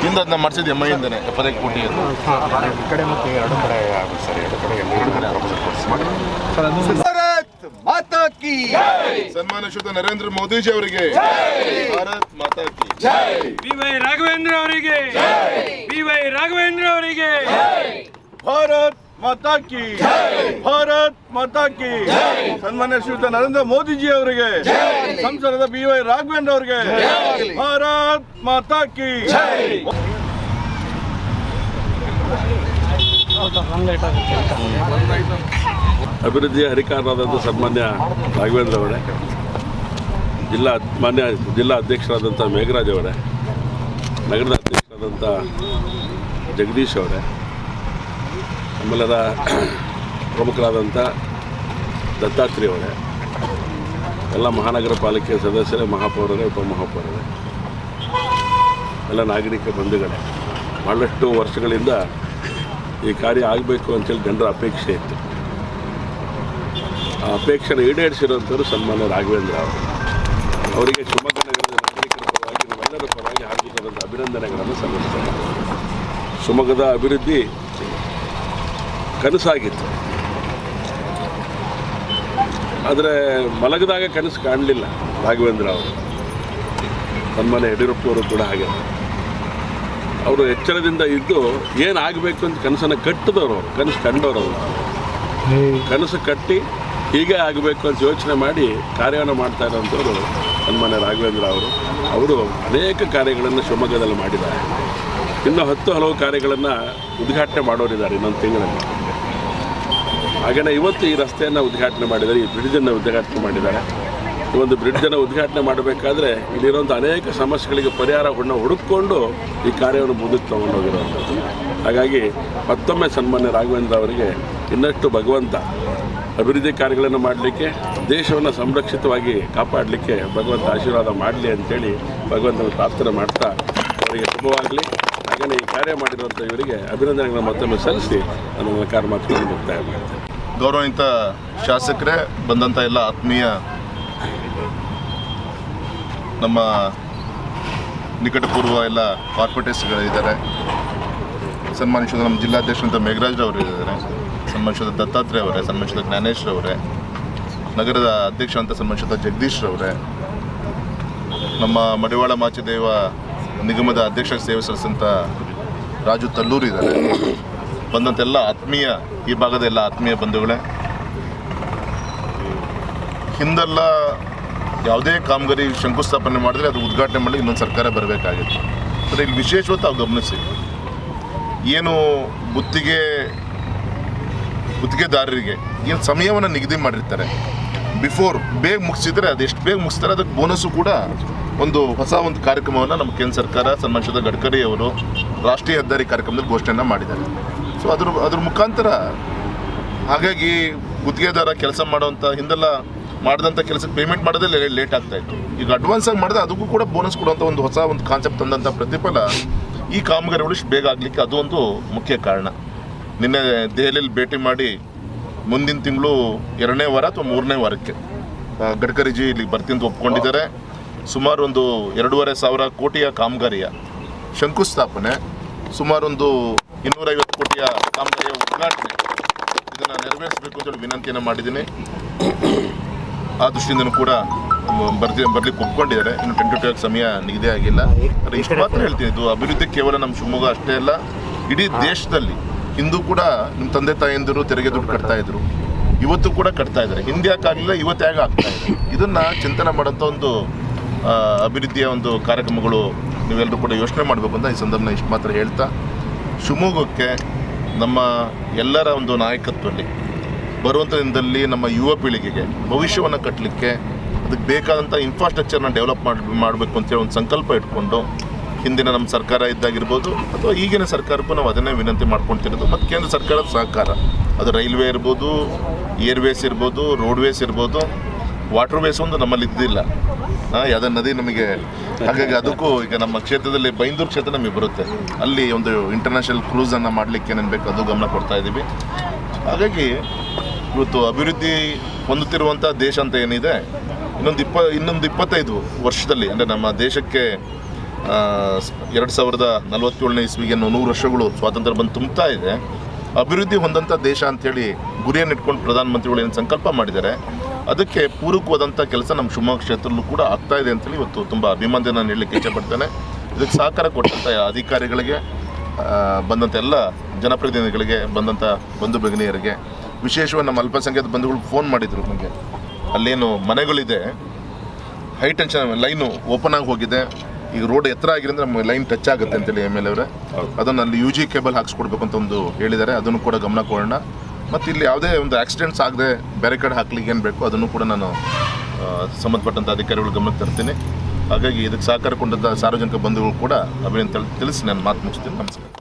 ಹಿಂದೆ ಅದನ್ನ ಮಾಡಿಸಿದ್ದು ಎಂ ಇಂದನೆ ಎಪ್ಪತ್ತೈದು ಕೋಟಿ ಅದು. ಈ ಕಡೆ ಮತ್ತು ಎರಡು ಕಡೆ ಆಗುತ್ತೆ ಸರ್ ಎರಡು ಕಡೆ ಎಲ್ಲ ಪ್ರಪೋಸಲ್ ಕೊಡಿಸಿ ಭಾರತ್ ಮಾತಾ ಕಿ ಸನ್ಮಾನ ಶುದ್ಧ ನರೇಂದ್ರ ಮೋದಿಜಿ ಅವರಿಗೆ ಭಾರತ್ ಮಾತಾ ಕಿ ಬಿ ವೈ ರಾಘವೇಂದ್ರ ಅವರಿಗೆ ಬಿ ವೈ ರಾಘವೇಂದ್ರ ಅವರಿಗೆ ಭಾರತ್ ಮಾತಾ ಕಿ ಭಾರತ್ ಮಾತಾಕಿ ಸನ್ಮಾನ್ಯ ಶ್ರೀಯುತ ನರೇಂದ್ರ ಮೋದಿಜಿ ಅವರಿಗೆ ಸಂಸದ ಬಿ ವೈ ರಾಘವೇಂದ್ರ ಅವರಿಗೆ ಭಾರತ್ ಮಾತಾಕಿ ಅಭಿವೃದ್ಧಿಯ ಹರಿಕಾರರಾದಂಥ ಸನ್ಮಾನ್ಯ ರಾಘವೇಂದ್ರ ಅವರೇ, ಜಿಲ್ಲಾ ಮಾನ್ಯ ಜಿಲ್ಲಾ ಅಧ್ಯಕ್ಷರಾದಂಥ ಮೇಘರಾಜ್ ಅವರೇ, ನಗರದ ಅಧ್ಯಕ್ಷರಾದಂಥ ಜಗದೀಶ್ ಅವರೇ ನಮ್ಮೆಲ್ಲರ ಪ್ರಮುಖರಾದಂಥ ದತ್ತಾತ್ರೇಯ ಅವರೇ. ಎಲ್ಲ ಮಹಾನಗರ ಪಾಲಿಕೆ ಸದಸ್ಯರೇ, ಮಹಾಪೌರರೇ, ಉಪಮಹಾಪೌರರೇ. ಎಲ್ಲ ನಾಗರಿಕ ಬಂಧುಗಳೇ. ಭಾಳಷ್ಟು ವರ್ಷಗಳಿಂದ ಈ ಕಾರ್ಯ ಆಗಬೇಕು ಅಂತೇಳಿ ಜನರ ಅಪೇಕ್ಷೆ ಇತ್ತು. ಆ ಅಪೇಕ್ಷೆನ ಈಡೇರಿಸಿರುವಂಥವ್ರು ಸನ್ಮಾನ್ಯ ರಾಘವೇಂದ್ರ ಅವರು. ಅವರಿಗೆ ಶಿವಮೊಗ್ಗ ನಗರದ ನಾಗರಿಕರ ಪರವಾಗಿ ಪರವಾಗಿ ಹಾರ್ದಿಕವಾದಂಥ ಅಭಿನಂದನೆಗಳನ್ನು ಸಲ್ಲಿಸ್ತಾರೆ ಶಿವಮೊಗ್ಗದ ಅಭಿವೃದ್ಧಿ ಕನಸಾಗಿತ್ತು. ಆದರೆ ಮಲಗದಾಗ ಕನಸು ಕಾಣಲಿಲ್ಲ ರಾಘವೇಂದ್ರ ಅವರು. ಸನ್ಮಾನ್ಯ ಯಡಿಯೂರಪ್ಪನವರು ಕೂಡ ಹಾಗೆ. ಅವರು ಎಚ್ಚರದಿಂದ ಇದ್ದು ಏನಾಗಬೇಕು ಅಂತ ಕನಸನ್ನು ಕಟ್ಟಿದವರು ಅವರು, ಕನಸು ಕಂಡವರು ಅವರು. ಕನಸು ಕಟ್ಟಿ ಹೀಗೆ ಆಗಬೇಕು ಅಂತ ಯೋಚನೆ ಮಾಡಿ ಕಾರ್ಯವನ್ನು ಮಾಡ್ತಾ ಇರೋಂಥವ್ರು ಸನ್ಮಾನ್ಯ ರಾಘವೇಂದ್ರ ಅವರು. ಅವರು ಅನೇಕ ಕಾರ್ಯಗಳನ್ನು ಶಿವಮೊಗ್ಗದಲ್ಲಿ ಮಾಡಿದ್ದಾರೆ. ಇನ್ನು ಹತ್ತು ಹಲವು ಕಾರ್ಯಗಳನ್ನು ಉದ್ಘಾಟನೆ ಮಾಡೋರಿದ್ದಾರೆ ಇನ್ನೊಂದು ತಿಂಗಳಲ್ಲಿ. ಹಾಗೆಯೇ ಇವತ್ತು ಈ ರಸ್ತೆಯನ್ನು ಉದ್ಘಾಟನೆ ಮಾಡಿದ್ದಾರೆ, ಈ ಬ್ರಿಡ್ಜನ್ನು ಉದ್ಘಾಟನೆ ಮಾಡಿದ್ದಾರೆ. ಈ ಒಂದು ಬ್ರಿಡ್ಜನ್ನು ಉದ್ಘಾಟನೆ ಮಾಡಬೇಕಾದ್ರೆ ಇಲ್ಲಿರುವಂಥ ಅನೇಕ ಸಮಸ್ಯೆಗಳಿಗೆ ಪರಿಹಾರ ಹುಣ್ಣ ಹುಡುಕಿಕೊಂಡು ಈ ಕಾರ್ಯವನ್ನು ಮುಂದಕ್ಕೆ ತಗೊಂಡೋಗಿರುವಂಥದ್ದು ಹಾಗಾಗಿ ಮತ್ತೊಮ್ಮೆ ಸನ್ಮಾನ್ಯ ರಾಘವೇಂದ್ರ ಅವರಿಗೆ ಇನ್ನಷ್ಟು ಭಗವಂತ ಅಭಿವೃದ್ಧಿ ಕಾರ್ಯಗಳನ್ನು ಮಾಡಲಿಕ್ಕೆ, ದೇಶವನ್ನು ಸಂರಕ್ಷಿತವಾಗಿ ಕಾಪಾಡಲಿಕ್ಕೆ ಭಗವಂತ ಆಶೀರ್ವಾದ ಮಾಡಲಿ ಅಂತೇಳಿ ಭಗವಂತನ ಪ್ರಾರ್ಥನೆ ಮಾಡ್ತಾ ಅವರಿಗೆ ಶುಭವಾಗಲಿ. ಹಾಗೆಯೇ ಈ ಕಾರ್ಯ ಮಾಡಿರುವಂಥ ಇವರಿಗೆ ಅಭಿನಂದನೆಗಳನ್ನು ಮತ್ತೊಮ್ಮೆ ಸಲ್ಲಿಸಿ ನಾನು ಕಾರ್ಯ ಮಾತುಗಳನ್ನು ಮುಕ್ತಾಯ ಮಾಡ್ತೇನೆ. ಗೌರವಾನ್ವಿತ ಶಾಸಕರೇ, ಬಂದಂಥ ಎಲ್ಲ ಆತ್ಮೀಯ ನಮ್ಮ ನಿಕಟಪೂರ್ವ ಎಲ್ಲ ಕಾರ್ಪೊರೇಟರ್ಸ್ಗಳಿದ್ದಾರೆ ಸನ್ಮಾನಿಸಿದ ನಮ್ಮ ಜಿಲ್ಲಾಧ್ಯಕ್ಷರಂತ ಮೇಘರಾಜ್ ಅವರು ಇದ್ದಾರೆ. ಸನ್ಮಾನಿಸಿದ ದತ್ತಾತ್ರೇಯ ಅವರೇ ಸನ್ಮಾನಿಸಿದ ಜ್ಞಾನೇಶ್ ಅವರೇ, ನಗರದ ಅಧ್ಯಕ್ಷ ಅಂತ ಸನ್ಮಾನಿಸಿದ ಜಗದೀಶ್ ಅವರೇ, ನಮ್ಮ ಮಡಿವಾಳ ಮಾಚಿದೇವ ನಿಗಮದ ಅಧ್ಯಕ್ಷ ಸೇವೆ ಸಲ್ಲಿಸಿದಂಥ ರಾಜು ತಲ್ಲೂರು ಇದ್ದಾರೆ. ಬಂದಂತೆಲ್ಲ ಆತ್ಮೀಯ ಈ ಭಾಗದ ಎಲ್ಲ ಆತ್ಮೀಯ ಬಂಧುಗಳೇ. ಹಿಂದೆಲ್ಲ ಯಾವುದೇ ಕಾಮಗಾರಿ ಶಂಕುಸ್ಥಾಪನೆ ಮಾಡಿದ್ರೆ ಅದು ಉದ್ಘಾಟನೆ ಮಾಡಲಿ ಇನ್ನೊಂದು ಸರ್ಕಾರ ಬರಬೇಕಾಗಿತ್ತು. ಆದರೆ ಇಲ್ಲಿ ವಿಶೇಷವಾಗಿ ತಾವು ಗಮನಿಸಿ, ಏನು ಗುತ್ತಿಗೆ, ಗುತ್ತಿಗೆದಾರರಿಗೆ ಏನು ಸಮಯವನ್ನು ನಿಗದಿ ಮಾಡಿರ್ತಾರೆ. ಬಿಫೋರ್ ಬೇಗ ಮುಗಿಸಿದರೆ ಅದು ಎಷ್ಟು ಬೇಗ ಮುಗಿಸ್ತಾರೆ ಅದಕ್ಕೆ ಬೋನಸ್ಸು ಕೂಡ ಒಂದು ಹೊಸ ಒಂದು ಕಾರ್ಯಕ್ರಮವನ್ನು ನಮ್ಮ ಕೇಂದ್ರ ಸರ್ಕಾರ ಸನ್ಮಾನಿಸಿದ ಗಡ್ಕರಿ ಅವರು ರಾಷ್ಟ್ರೀಯ ಹೆದ್ದಾರಿ ಕಾರ್ಯಕ್ರಮದಲ್ಲಿ ಘೋಷಣೆಯನ್ನು ಮಾಡಿದ್ದಾರೆ. ಸೊ ಅದ್ರ ಅದ್ರ ಮುಖಾಂತರ ಹಾಗಾಗಿ ಗುತ್ತಿಗೆದಾರ ಕೆಲಸ ಮಾಡೋವಂಥ ಹಿಂದೆಲ್ಲ ಮಾಡಿದಂಥ ಕೆಲಸಕ್ಕೆ ಪೇಮೆಂಟ್ ಮಾಡೋದೇ ಲೇಟ್ ಆಗ್ತಾ ಇತ್ತು. ಈಗ ಅಡ್ವಾನ್ಸ್ ಆಗಿ ಮಾಡಿದ್ರೆ ಅದಕ್ಕೂ ಕೂಡ ಬೋನಸ್ ಕೊಡುವಂಥ ಒಂದು ಹೊಸ ಒಂದು ಕಾನ್ಸೆಪ್ಟ್ ತಂದಂಥ ಪ್ರತಿಫಲ ಈ ಕಾಮಗಾರಿಗಳು ಇಷ್ಟು ಬೇಗ ಆಗಲಿಕ್ಕೆ ಅದು ಒಂದು ಮುಖ್ಯ ಕಾರಣ. ನಿನ್ನೆ ದೆಹಲಿಯಲ್ಲಿ ಭೇಟಿ ಮಾಡಿ ಮುಂದಿನ ತಿಂಗಳು ಎರಡನೇ ವಾರ ಅಥವಾ ಮೂರನೇ ವಾರಕ್ಕೆ ಗಡ್ಕರಿಜಿ ಇಲ್ಲಿಗೆ ಬರ್ತಿಂದು ಒಪ್ಕೊಂಡಿದ್ದಾರೆ. ಸುಮಾರು ಒಂದು ಎರಡೂವರೆ ಸಾವಿರ ಕೋಟಿಯ ಕಾಮಗಾರಿಯ ಶಂಕುಸ್ಥಾಪನೆ ಸುಮಾರು ಒಂದು ಇನ್ನೂರೈವತ್ತು ಕೋಟಿಯ ಕಾಮಗಾರಿಯ ಉದ್ಘಾಟನೆ. ಇದನ್ನು ನೆರವೇರಿಸಬೇಕು ಅಂತೇಳಿ ವಿನಂತಿಯನ್ನು ಮಾಡಿದ್ದೀನಿ. ಆ ದೃಷ್ಟಿಯಿಂದನೂ ಕೂಡ ಬರ್ತಿ ಬರ್ಲಿಕ್ಕೆ ಒಪ್ಕೊಂಡಿದ್ದಾರೆ. ಇನ್ನು ಟೆನ್ ಟು ಟು ಸಮಯ ನಿಗದಿ ಆಗಿಲ್ಲ. ಆದರೆ ಇಷ್ಟು ಮಾತ್ರ ಹೇಳ್ತೀನಿ. ಇದು ಅಭಿವೃದ್ಧಿ ಕೇವಲ ನಮ್ಮ ಶಿವಮೊಗ್ಗ ಅಷ್ಟೇ ಅಲ್ಲ ಇಡೀ ದೇಶದಲ್ಲಿ ಹಿಂದೂ ಕೂಡ ನಿಮ್ಮ ತಂದೆ ತಾಯಂದಿರು ತೆರಿಗೆ ದುಡ್ಡು ಕಟ್ತಾ ಇದ್ರು. ಇವತ್ತು ಕೂಡ ಕಟ್ತಾ ಇದ್ದಾರೆ. ಹಿಂದೆ ಯಾಕಾಗಲಿಲ್ಲ ಇವತ್ತು ಯಾಕೆ ಆಗ್ತಾ ಇದೆ. ಇದನ್ನು ಚಿಂತನೆ ಮಾಡೋಂಥ ಒಂದು ಅಭಿವೃದ್ಧಿಯ ಒಂದು ಕಾರ್ಯಕ್ರಮಗಳು ನೀವೆಲ್ಲರೂ ಕೂಡ ಯೋಚನೆ ಮಾಡಬೇಕು ಅಂತ ಈ ಸಂದರ್ಭನ ಇಷ್ಟು ಮಾತ್ರ ಹೇಳ್ತಾ ಶಿವಮೊಗ್ಗಕ್ಕೆ ನಮ್ಮ ಎಲ್ಲರ ಒಂದು ನಾಯಕತ್ವದಲ್ಲಿ ಬರುವಂಥ ದಿನದಲ್ಲಿ ನಮ್ಮ ಯುವ ಪೀಳಿಗೆಗೆ ಭವಿಷ್ಯವನ್ನು ಕಟ್ಟಲಿಕ್ಕೆ ಅದಕ್ಕೆ ಬೇಕಾದಂಥ ಇನ್ಫ್ರಾಸ್ಟ್ರಕ್ಚರ್ನ ಡೆವಲಪ್ ಮಾಡಿ, ಮಾಡಬೇಕು ಅಂತೇಳಿ ಒಂದು ಸಂಕಲ್ಪ ಇಟ್ಕೊಂಡು ಹಿಂದಿನ ನಮ್ಮ ಸರ್ಕಾರ ಇದ್ದಾಗಿರ್ಬೋದು ಅಥವಾ ಈಗಿನ ಸರ್ಕಾರಕ್ಕೂ ನಾವು ಅದನ್ನೇ ವಿನಂತಿ ಮಾಡ್ಕೊಳ್ತಿರೋದು. ಮತ್ತು ಕೇಂದ್ರ ಸರ್ಕಾರದ ಸಹಕಾರ, ಅದು ರೈಲ್ವೆ ಇರ್ಬೋದು, ಏರ್ವೇಸ್ ಇರ್ಬೋದು ರೋಡ್ವೇಸ್ ಇರ್ಬೋದು ವಾಟರ್ವೇಸ್ ಒಂದು ನಮ್ಮಲ್ಲಿ ಇದ್ದಿಲ್ಲ. ಯಾವುದೇ ನದಿ ನಮಗೆ ಹಾಗಾಗಿ ಅದಕ್ಕೂ ಈಗ ನಮ್ಮ ಕ್ಷೇತ್ರದಲ್ಲಿ ಬೈಂದೂರು ಕ್ಷೇತ್ರ ನಮಗೆ ಬರುತ್ತೆ. ಅಲ್ಲಿ ಒಂದು ಇಂಟರ್ನ್ಯಾಷನಲ್ ಕ್ರೂಸನ್ನು ಮಾಡ್ಲಿಕ್ಕೆ ಏನೇನು ಬೇಕು ಅದು ಗಮನ ಕೊಡ್ತಾ ಇದ್ದೀವಿ. ಹಾಗಾಗಿ ಇವತ್ತು ಅಭಿವೃದ್ಧಿ ಹೊಂದುತ್ತಿರುವಂಥ ದೇಶ ಅಂತ ಏನಿದೆ, ಇನ್ನೊಂದು ಇಪ್ಪ, ಇನ್ನೊಂದು ಇಪ್ಪತ್ತೈದು ವರ್ಷದಲ್ಲಿ, ಅಂದರೆ ನಮ್ಮ ದೇಶಕ್ಕೆ ಎರಡು ಸಾವಿರದ ನಲವತ್ತೇಳನೇ ಇಸ್ವಿಗೆ ನೂರು ವರ್ಷಗಳು ಸ್ವಾತಂತ್ರ್ಯ ಬಂದು ತುಂಬುತ್ತಾ ಇದೆ. ಅಭಿವೃದ್ಧಿ ಹೊಂದಂಥ ದೇಶ ಅಂಥೇಳಿ ಗುರಿಯನ್ನು ಇಟ್ಕೊಂಡು ಪ್ರಧಾನಮಂತ್ರಿಗಳು ಏನು ಸಂಕಲ್ಪ ಮಾಡಿದ್ದಾರೆ ಅದಕ್ಕೆ ಪೂರಕವಾದಂಥ ಕೆಲಸ ನಮ್ಮ ಶಿವಮೊಗ್ಗ ಕ್ಷೇತ್ರದಲ್ಲೂ ಕೂಡ ಆಗ್ತಾ ಇದೆ ಅಂತೇಳಿ ಇವತ್ತು ತುಂಬ ಅಭಿಮಾನದಿಂದ ನಾನು ಹೇಳಲಿಕ್ಕೆ ಇಚ್ಛೆಪಡ್ತೇನೆ ಇದಕ್ಕೆ ಸಹಕಾರ ಕೊಟ್ಟಂಥ ಅಧಿಕಾರಿಗಳಿಗೆ ಬಂದಂಥ ಎಲ್ಲ ಜನಪ್ರತಿನಿಧಿಗಳಿಗೆ ಬಂದಂಥ ಬಂಧು ಭಗಿನಿಯರಿಗೆ ವಿಶೇಷವಾಗಿ ನಮ್ಮ ಅಲ್ಪಸಂಖ್ಯಾತ ಬಂಧುಗಳು ಫೋನ್ ಮಾಡಿದರು ನನಗೆ ಅಲ್ಲೇನು ಮನೆಗಳಿದೆ ಹೈ ಟೆನ್ಷನ್ ಲೈನು ಓಪನ್ ಆಗಿ ಹೋಗಿದೆ. ಈಗ ರೋಡ್ ಎತ್ತರ ಆಗಿರೋದ್ರೆ ನಮ್ಮ ಲೈನ್ ಟಚ್ ಆಗುತ್ತೆ ಅಂತೇಳಿ ಎಂ ಎಲ್ ಅವರೇ. ಅದನ್ನು ಅಲ್ಲಿ ಯು ಜಿ ಕೇಬಲ್ ಹಾಕ್ಸ್ಕೊಡ್ಬೇಕು ಅಂತ ಒಂದು ಹೇಳಿದ್ದಾರೆ. ಅದನ್ನು ಕೂಡ ಗಮನ ಕೊಡೋಣ. ಮತ್ತು ಇಲ್ಲಿ ಯಾವುದೇ ಒಂದು ಆಕ್ಸಿಡೆಂಟ್ಸ್ ಆಗದೆ ಬೇರೆ ಕಡೆ ಹಾಕ್ಲಿಕ್ಕೆ ಏನು ಬೇಕು ಅದನ್ನು ಕೂಡ ನಾನು ಸಂಬಂಧಪಟ್ಟಂಥ ಅಧಿಕಾರಿಗಳು ಗಮನಕ್ಕೆ ತರ್ತೀನಿ. ಹಾಗಾಗಿ ಇದಕ್ಕೆ ಸಹಕಾರ ಕೊಂಡಂಥ ಸಾರ್ವಜನಿಕ ಬಂಧುಗಳು ಕೂಡ ಅಭಿನಂದ ತಿಳಿಸಿ ನಾನು ಮಾತು ಮುಗಿಸ್ತೀನಿ. ನಮಸ್ಕಾರ.